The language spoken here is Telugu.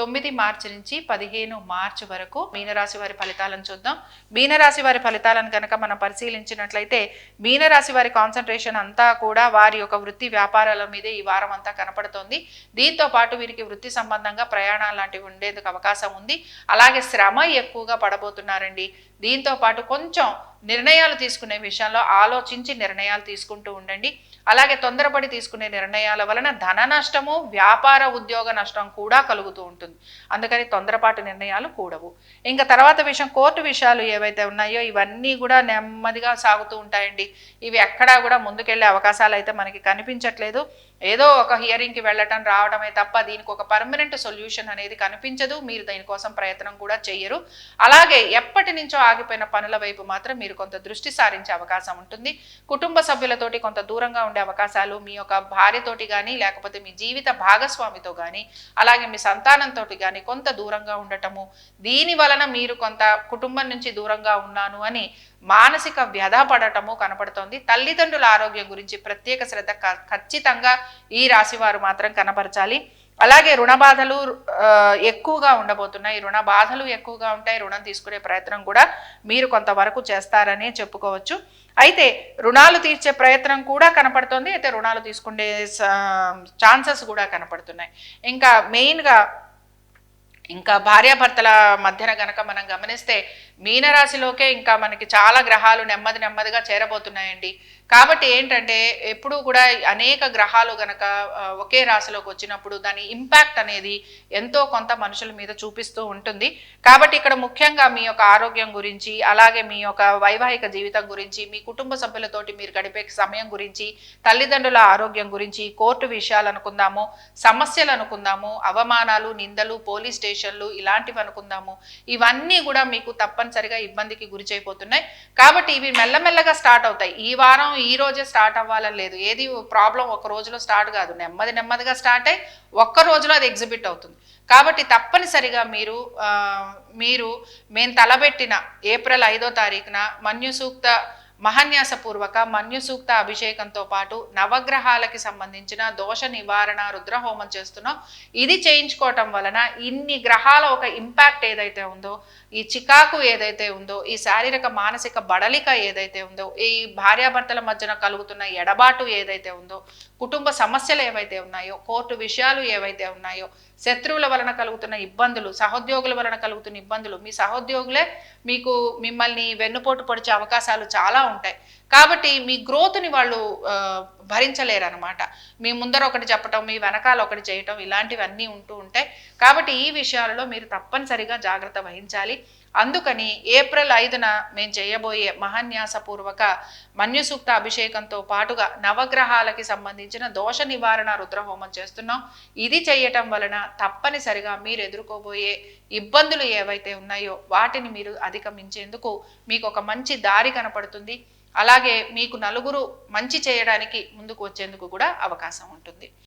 తొమ్మిది మార్చి నుంచి పదిహేను మార్చి వరకు మీనరాశి వారి ఫలితాలను చూద్దాం. మీనరాశి వారి ఫలితాలను కనుక మనం పరిశీలించినట్లయితే మీనరాశి వారి కాన్సన్ట్రేషన్ అంతా కూడా వారి యొక్క వృత్తి వ్యాపారాల మీదే ఈ వారం అంతా కనపడుతోంది. దీంతో పాటు వీరికి వృత్తి సంబంధంగా ప్రయాణాలు లాంటివి ఉండేందుకు అవకాశం ఉంది. అలాగే శ్రమ ఎక్కువగా పడబోతున్నారండి. దీంతో పాటు కొంచెం నిర్ణయాలు తీసుకునే విషయంలో ఆలోచించి నిర్ణయాలు తీసుకుంటూ ఉండండి. అలాగే తొందరపడి తీసుకునే నిర్ణయాల వలన ధన నష్టము వ్యాపార ఉద్యోగ నష్టం కూడా కలుగుతూ ఉంటుంది. అందుకని తొందరపాటు నిర్ణయాలు కూడవు. ఇంకా తర్వాత విషయం కోర్టు విషయాలు ఏవైతే ఉన్నాయో ఇవన్నీ కూడా నెమ్మదిగా సాగుతూ ఉంటాయండి. ఇవి ఎక్కడా కూడా ముందుకెళ్ళే అవకాశాలు అయితే మనకి కనిపించట్లేదు. ఏదో ఒక హియరింగ్కి వెళ్ళటం రావడమే తప్ప దీనికి ఒక పర్మనెంట్ సొల్యూషన్ అనేది కనిపించదు. మీరు దీనికోసం ప్రయత్నం కూడా చెయ్యరు. అలాగే ఎప్పటి నుంచో ఆగిపోయిన పనుల వైపు మాత్రం మీరు కొంత దృష్టి సారించే అవకాశం ఉంటుంది. కుటుంబ సభ్యులతోటి కొంత దూరంగా ఉండే అవకాశాలు మీ యొక్క భార్యతోటి కానీ లేకపోతే మీ జీవిత భాగస్వామితో కానీ అలాగే మీ సంతానంతో కానీ కొంత దూరంగా ఉండటము దీని వలన మీరు కొంత కుటుంబం నుంచి దూరంగా ఉన్నాను అని మానసిక వ్యధ పడటము కనపడుతోంది. తల్లిదండ్రుల ఆరోగ్యం గురించి ప్రత్యేక శ్రద్ధ క- ఖచ్చితంగా ఈ రాశి వారు మాత్రం కనపరచాలి. అలాగే రుణ బాధలు ఎక్కువగా ఉండబోతున్నాయి. రుణ బాధలు ఎక్కువగా ఉంటాయి. రుణం తీసుకునే ప్రయత్నం కూడా మీరు కొంతవరకు చేస్తారనే చెప్పుకోవచ్చు. అయితే రుణాలు తీర్చే ప్రయత్నం కూడా కనపడుతుంది. అయితే రుణాలు తీసుకునే ఛాన్సెస్ కూడా కనపడుతున్నాయి. ఇంకా మెయిన్గా ఇంకా భార్యాభర్తల మధ్యన గనక మనం గమనిస్తే మీనరాశిలోకే ఇంకా మనకి చాలా గ్రహాలు నెమ్మది నెమ్మదిగా చేరబోతున్నాయండి. కాబట్టి ఏంటంటే ఎప్పుడూ కూడా అనేక గ్రహాలు గనక ఒకే రాశిలోకి వచ్చినప్పుడు దాని ఇంపాక్ట్ అనేది ఎంతో కొంత మనుషుల మీద చూపిస్తూ ఉంటుంది. కాబట్టి ఇక్కడ ముఖ్యంగా మీ యొక్క ఆరోగ్యం గురించి అలాగే మీ యొక్క వైవాహిక జీవితం గురించి మీ కుటుంబ సభ్యులతోటి మీరు గడిపే సమయం గురించి తల్లిదండ్రుల ఆరోగ్యం గురించి కోర్టు విషయాలు అనుకుందాము సమస్యలు అనుకుందాము అవమానాలు నిందలు పోలీస్ స్టేషన్లు ఇలాంటివి అనుకుందాము. ఇవన్నీ కూడా మీకు తప్పనిసరిగా ఇబ్బందికి గురి చేయబోతున్నాయి. కాబట్టి ఇవి మెల్లమెల్లగా స్టార్ట్ అవుతాయి. ఈ వారం ఈ రోజే స్టార్ట్ అవ్వాలని లేదు. ఏది ప్రాబ్లం ఒక రోజులో స్టార్ట్ కాదు. నెమ్మది నెమ్మదిగా స్టార్ట్ అయ్యి ఒక్క రోజులో అది ఎగ్జిబిట్ అవుతుంది. కాబట్టి తప్పనిసరిగా మీరు మీరు మేము తలబెట్టిన ఏప్రిల్ ఐదో తారీఖున మన్యు సూక్త మహాన్యాసపూర్వక మన్యుసూక్త అభిషేకంతో పాటు నవగ్రహాలకి సంబంధించిన దోష నివారణ రుద్రహోమం చేస్తున్నాం ఇది చేయించుకోవటం వలన ఇన్ని గ్రహాల ఒక ఇంపాక్ట్ ఏదైతే ఉందో ఈ చికాకు ఏదైతే ఉందో ఈ శారీరక మానసిక బడలిక ఏదైతే ఉందో ఈ భార్యాభర్తల మధ్యన కలుగుతున్న ఎడబాటు ఏదైతే ఉందో కుటుంబ సమస్యలు ఏవైతే ఉన్నాయో కోర్టు విషయాలు ఏవైతే ఉన్నాయో శత్రువుల వలన కలుగుతున్న ఇబ్బందులు సహోద్యోగుల వలన కలుగుతున్న ఇబ్బందులు మీ సహోద్యోగులే మీకు మిమ్మల్ని వెన్నుపోటు పొడిచే అవకాశాలు చాలా ఉంటాయి. కాబట్టి మీ గ్రోత్ని వాళ్ళు ఆ, భరించలేరు అనమాట మీ ముందర ఒకటి చెప్పటం మీ వెనకాల ఒకటి చేయటం ఇలాంటివన్నీ ఉంటూ ఉంటాయి కాబట్టి ఈ విషయాలలో మీరు తప్పనిసరిగా జాగ్రత్త వహించాలి. అందుకని ఏప్రిల్ ఐదున మేము చేయబోయే మహాన్యాసపూర్వక మన్యుసూక్త అభిషేకంతో పాటుగా నవగ్రహాలకి సంబంధించిన దోష నివారణ రుద్రహోమం చేస్తున్నాం. ఇది చేయటం వలన తప్పనిసరిగా మీరు ఎదుర్కోబోయే ఇబ్బందులు ఏవైతే ఉన్నాయో వాటిని మీరు అధిగమించేందుకు మీకు ఒక మంచి దారి కనపడుతుంది. అలాగే మీకు నలుగురు మంచి చేయడానికి ముందుకు వచ్చేందుకు కూడా అవకాశం ఉంటుంది.